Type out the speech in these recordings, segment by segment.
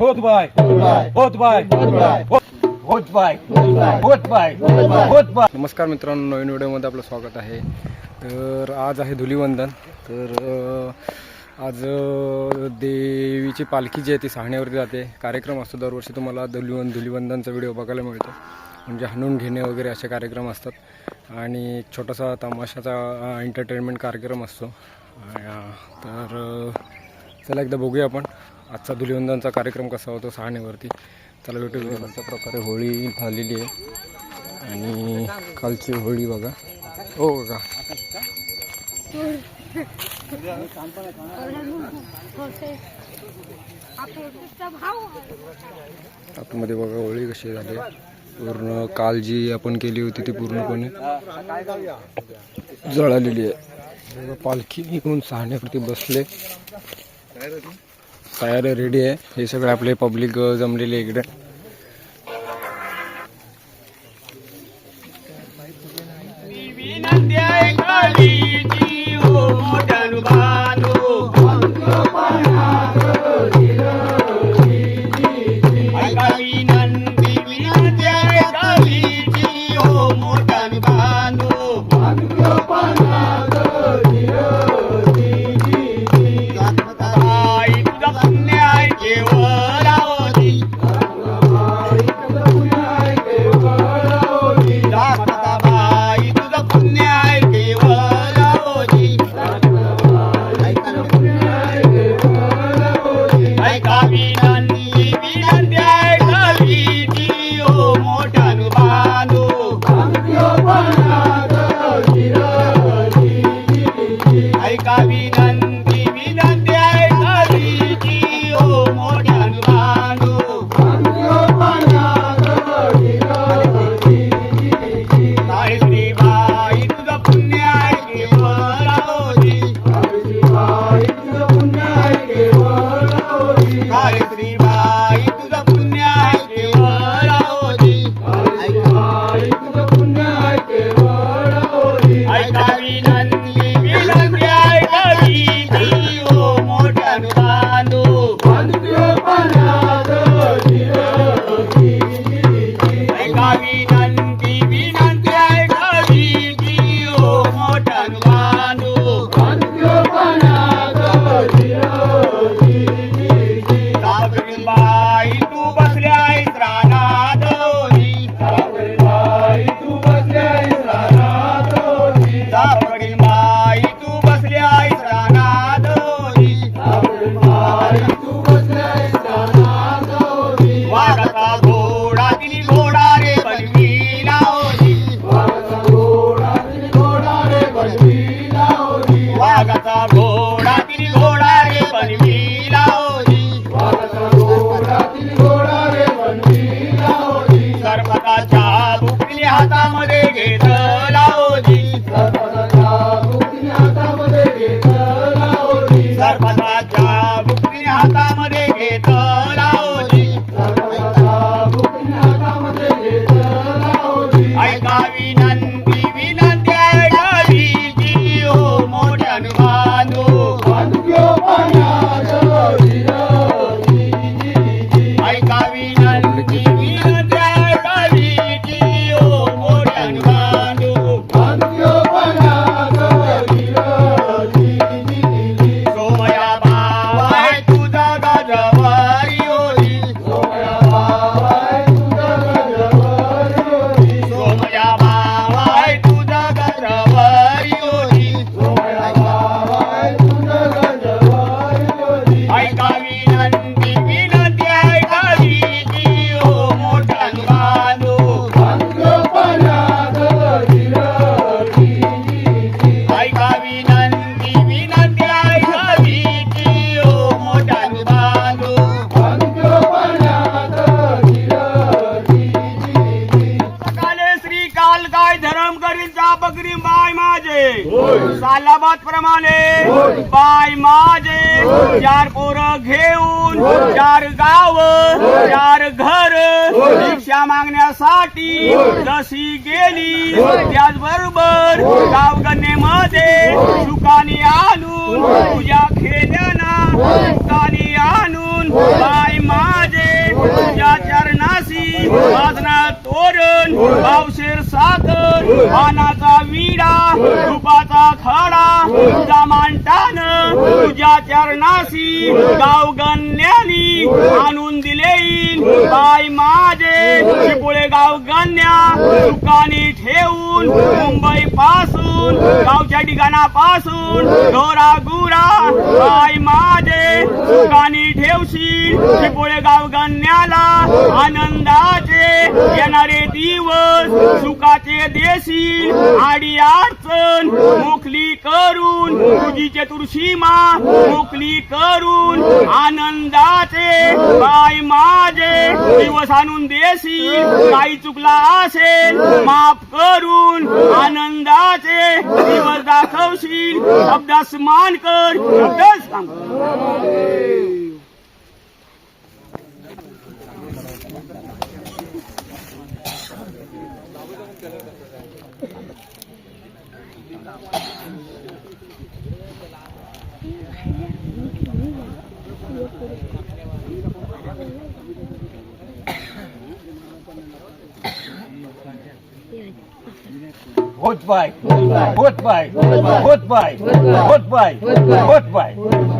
होत बाय होत बाय होत बाय होत बाय होत बाय नमस्कार मित्रांनो नवीन व्हिडिओमध्ये आपलं स्वागत आहे. तर आज आहे धुलीवंदन. तर अ, आज अ, देवीची पालखी जी आहे ती सहाण्यावरती जाते. कार्यक्रम असतो दरवर्षी तुम्हाला धुलीवंद धुलीवंदनचा व्हिडिओ बघायला मिळतो. म्हणजे हाणून घेणे वगैरे असे कार्यक्रम असतात. आणि एक छोटासा तमाशाचा एंटरटेनमेंट कार्यक्रम असतो. अ, तर अ, चला एकदा बघूया आपण. आजचा धुलीवंदनचा कार्यक्रम कसा होतो सहाण्यावरती चला भेटू अशा प्रकारे होळी झालेली आहे. आणि कालची होळी बघा. हो बघा. आतमध्ये बघा होळी कशी झाली पूर्ण काल जी आपण केली होती ती पूर्णपणे जळालेली आहे. पालखी निघून सहाण्यावरती बसले. तयारी रेडी आहे. हे सगळे आपले पब्लिक जमलेले आहे इकडे. ऐका प्रमाणे बाय माझे चार पोरं घेऊन चार गाव चार घर भिक्षा मागण्यासाठी जशी गेली त्याचबरोबर गावगणेमध्ये सुखाने आणून तुझ्या खेळण्याना सुखाने आणून बाय माझे वाजनात तोरण पावशेर साखर पानाचा विडा रुपाचा खडा तुझा मांटान तुझ्या चरणाशी गाव गण्यानी आणून दिलेईल बाय माझे चिपुळे गाव गण्या दुकानी ठेवून गावच्या ठिकाणापासून गोरा गुरा बाय माझे दुकानी ठेवशील चिपुळे गाव गण्याला आनंदाचे येणारे दिवस सुखाचे देशील आडी अडचण मोकली करून तुझी चतुर्सीमा मोकली करून आनंदाचे बाय माझे दिवस आणून देशील काही चुकला असेल माफ करून आनंदाचे दिवस दाखवशील. शब्दास मान कर शब्दास काम ભોજભાઈ ભોજભાઈ ભોજભાઈ ભોજભાઈ ભોજભાઈ ભોજભાઈ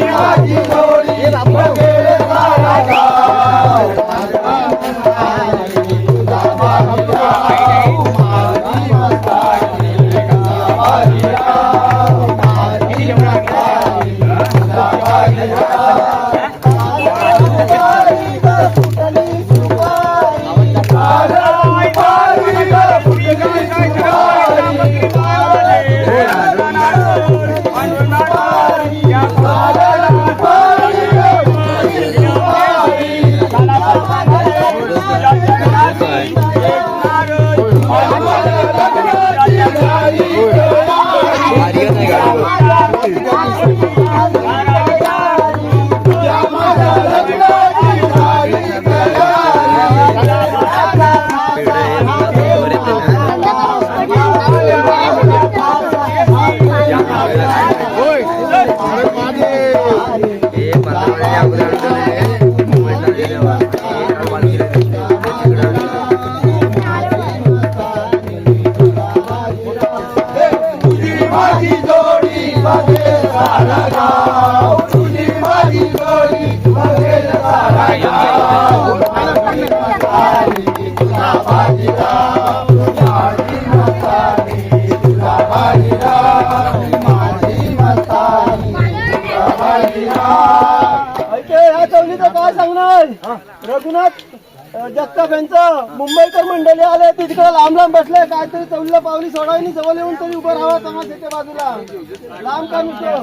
Maria. ऐके ह्या चौलीचं काय सांगणार? रघुनाथ जगताप यांचं मुंबईकर मंडळी आले ते तिकडे लांब लांब बसले काहीतरी चौलीला पावली सोडावी जवळ येऊन तरी उभं राहावं तमाशाच्या बाजूला. लांब का नुसतं?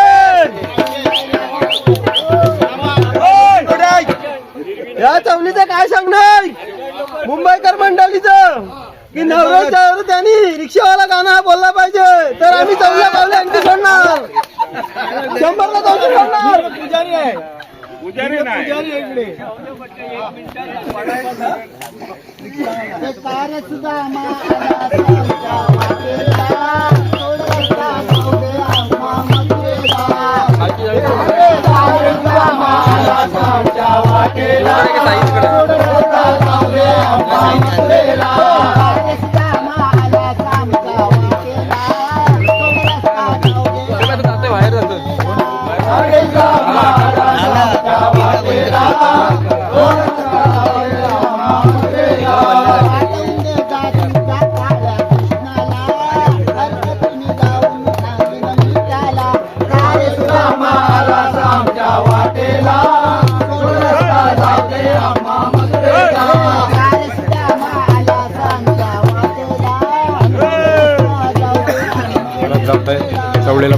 मुंबईकर मंडळीचं की नवऱ्याच्यावर त्यांनी रिक्षावाला गाणं बोलला पाहिजे तर आम्ही चौल्या पावल्या आणखी सोडणार शंभरला चौथी सोडणार पुजारी आहे पुजारी आहे 太累了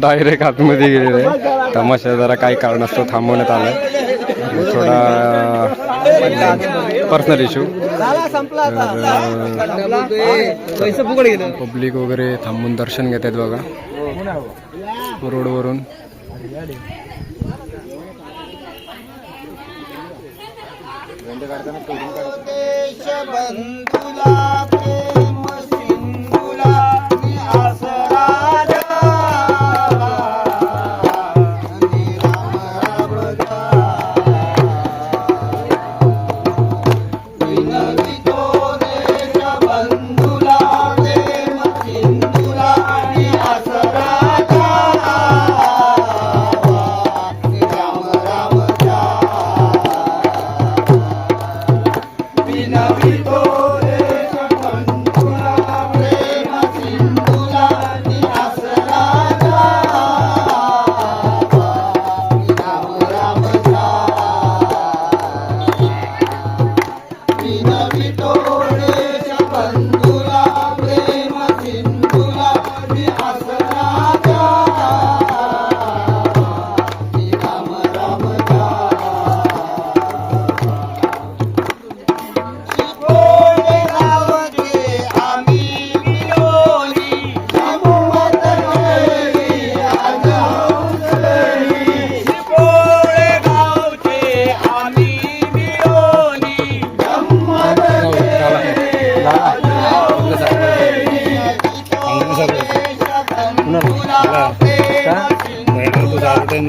डायरेक्ट आतमध्ये गेलेले. तमाशा जरा काही कारण असतो थांबवण्यात आलं थोडा पर्सनल इश्यू पब्लिक वगैरे थांबून दर्शन घेत आहेत बघा. रोडवरून. वरून बंधुला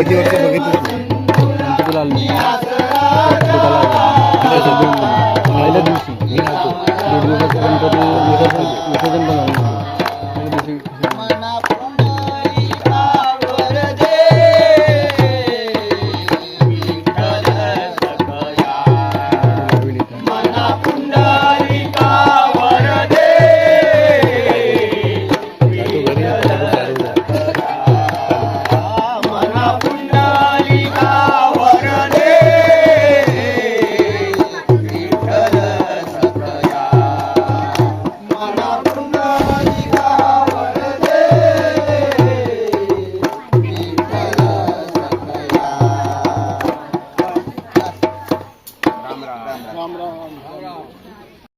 बच्चे बच्चे बघितलं